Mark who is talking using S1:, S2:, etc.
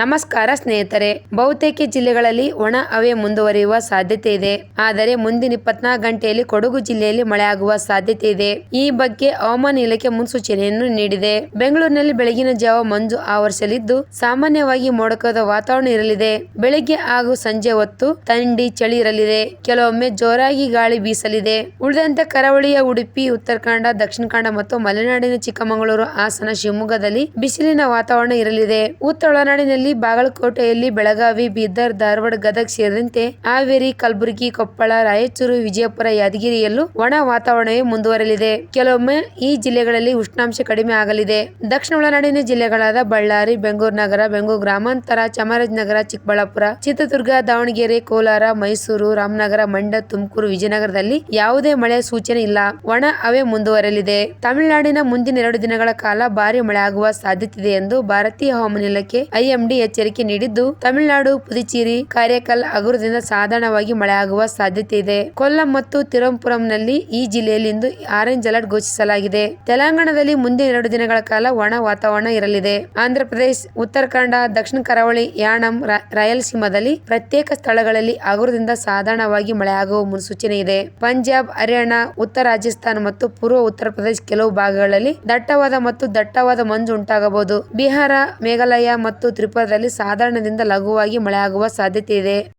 S1: ನಮಸ್ಕಾರ ಸ್ನೇಹಿತರೆ, ಬಹುತೇಕ ಜಿಲ್ಲೆಗಳಲ್ಲಿ ಒಣ ಹವೆ ಮುಂದುವರಿಯುವ ಸಾಧ್ಯತೆ ಇದೆ. ಆದರೆ ಮುಂದಿನ ಇಪ್ಪತ್ನಾಲ್ಕು ಗಂಟೆಯಲ್ಲಿ ಕೊಡಗು ಜಿಲ್ಲೆಯಲ್ಲಿ ಮಳೆಯಾಗುವ ಸಾಧ್ಯತೆ ಇದೆ. ಈ ಬಗ್ಗೆ ಹವಾಮಾನ ಇಲಾಖೆ ಮುನ್ಸೂಚನೆಯನ್ನು ನೀಡಿದೆ. ಬೆಂಗಳೂರಿನಲ್ಲಿ ಬೆಳಗಿನ ಜಾವ ಮಂಜು ಆವರಿಸಲಿದ್ದು, ಸಾಮಾನ್ಯವಾಗಿ ಮೋಡಕದ ವಾತಾವರಣ ಇರಲಿದೆ. ಬೆಳಗ್ಗೆ ಹಾಗೂ ಸಂಜೆ ಹೊತ್ತು ಥಂಡಿ, ಚಳಿ ಇರಲಿದೆ. ಕೆಲವೊಮ್ಮೆ ಜೋರಾಗಿ ಗಾಳಿ ಬೀಸಲಿದೆ. ಉಳಿದಂತೆ ಕರಾವಳಿಯ ಉಡುಪಿ ಉತ್ತರ ಕನ್ನಡ ದಕ್ಷಿಣ ಕನ್ನಡ ಮತ್ತು ಮಲೆನಾಡಿನ ಚಿಕ್ಕಮಗಳೂರು, ಹಾಸನ, ಶಿವಮೊಗ್ಗದಲ್ಲಿ ಬಿಸಿಲಿನ ವಾತಾವರಣ ಇರಲಿದೆ. ಉತ್ತರ ಒಳನಾಡಿನಲ್ಲಿ ಬಾಗಲಕೋಟೆಯಲ್ಲಿ ಬೆಳಗಾವಿ, ಬೀದರ್, ಧಾರವಾಡ, ಗದಗ ಸೇರಿದಂತೆ ಹಾವೇರಿ, ಕಲಬುರಗಿ, ಕೊಪ್ಪಳ, ರಾಯಚೂರು, ವಿಜಯಪುರ, ಯಾದಗಿರಿಯಲ್ಲೂ ಒಣ ವಾತಾವರಣವೇ ಮುಂದುವರೆಯಲಿದೆ. ಕೆಲವೊಮ್ಮೆ ಈ ಜಿಲ್ಲೆಗಳಲ್ಲಿ ಉಷ್ಣಾಂಶ ಕಡಿಮೆ ಆಗಲಿದೆ. ದಕ್ಷಿಣ ಒಳನಾಡಿನ ಜಿಲ್ಲೆಗಳಾದ ಬಳ್ಳಾರಿ, ಬೆಂಗಳೂರು ನಗರ, ಬೆಂಗಳೂರು ಗ್ರಾಮಾಂತರ, ಚಾಮರಾಜನಗರ, ಚಿಕ್ಕಬಳ್ಳಾಪುರ, ಚಿತ್ರದುರ್ಗ, ದಾವಣಗೆರೆ, ಕೋಲಾರ, ಮೈಸೂರು, ರಾಮನಗರ, ಮಂಡ್ಯ, ತುಮಕೂರು, ವಿಜಯನಗರದಲ್ಲಿ ಯಾವುದೇ ಮಳೆ ಸೂಚನೆ ಇಲ್ಲ. ಒಣ ಹವೆ ಮುಂದುವರೆಯಲಿದೆ. ತಮಿಳುನಾಡಿನ ಮುಂದಿನ ಎರಡು ದಿನಗಳ ಕಾಲ ಭಾರಿ ಮಳೆ ಆಗುವ ಸಾಧ್ಯತೆ ಇದೆ ಎಂದು ಭಾರತೀಯ ಹವಾಮಾನ ಇಲಾಖೆ ಐಎಂಡಿ ಎಚ್ಚರಿಕೆ ನೀಡಿದ್ದು, ತಮಿಳುನಾಡು, ಪುದುಚೇರಿ ಕಾರ್ಯಕಲ್ ಹಗುರದಿಂದ ಸಾಧಾರಣವಾಗಿ ಮಳೆಯಾಗುವ ಸಾಧ್ಯತೆ ಇದೆ. ಕೊಲ್ಲಂ ಮತ್ತು ತಿರುವಂಪುರಂನಲ್ಲಿ ಈ ಜಿಲ್ಲೆಯಲ್ಲಿ ಇಂದು ಆರೆಂಜ್ ಅಲರ್ಟ್ ಘೋಷಿಸಲಾಗಿದೆ. ತೆಲಂಗಾಣದಲ್ಲಿ ಮುಂದಿನ ಎರಡು ದಿನಗಳ ಕಾಲ ಒಣ ವಾತಾವರಣ ಇರಲಿದೆ. ಆಂಧ್ರಪ್ರದೇಶ ಉತ್ತರ ಕನ್ನಡ ದಕ್ಷಿಣ ಕರಾವಳಿ, ಯಾಣಂ ರಾಯಲಸೀಮಾದಲ್ಲಿ ಪ್ರತ್ಯೇಕ ಸ್ಥಳಗಳಲ್ಲಿ ಹಗುರದಿಂದ ಸಾಧಾರಣವಾಗಿ ಮಳೆಯಾಗುವ ಮುನ್ಸೂಚನೆ ಇದೆ. ಪಂಜಾಬ್, ಹರಿಯಾಣ, ಉತ್ತರ ರಾಜಸ್ಥಾನ ಮತ್ತು ಪೂರ್ವ ಉತ್ತರ ಪ್ರದೇಶ ಕೆಲವು ಭಾಗಗಳಲ್ಲಿ ದಟ್ಟವಾದ ಮತ್ತು ದಟ್ಟವಾದ ಮಂಜು ಉಂಟಾಗಬಹುದು. ಬಿಹಾರ, ಮೇಘಾಲಯ ಮತ್ತು ತ್ರಿಪುರಾದಲ್ಲಿ ಸಾಧಾರಣದಿಂದ ಲಘುವಾಗಿ ಮಳೆಯಾಗುವ ಸಾಧ್ಯತೆ ಇದೆ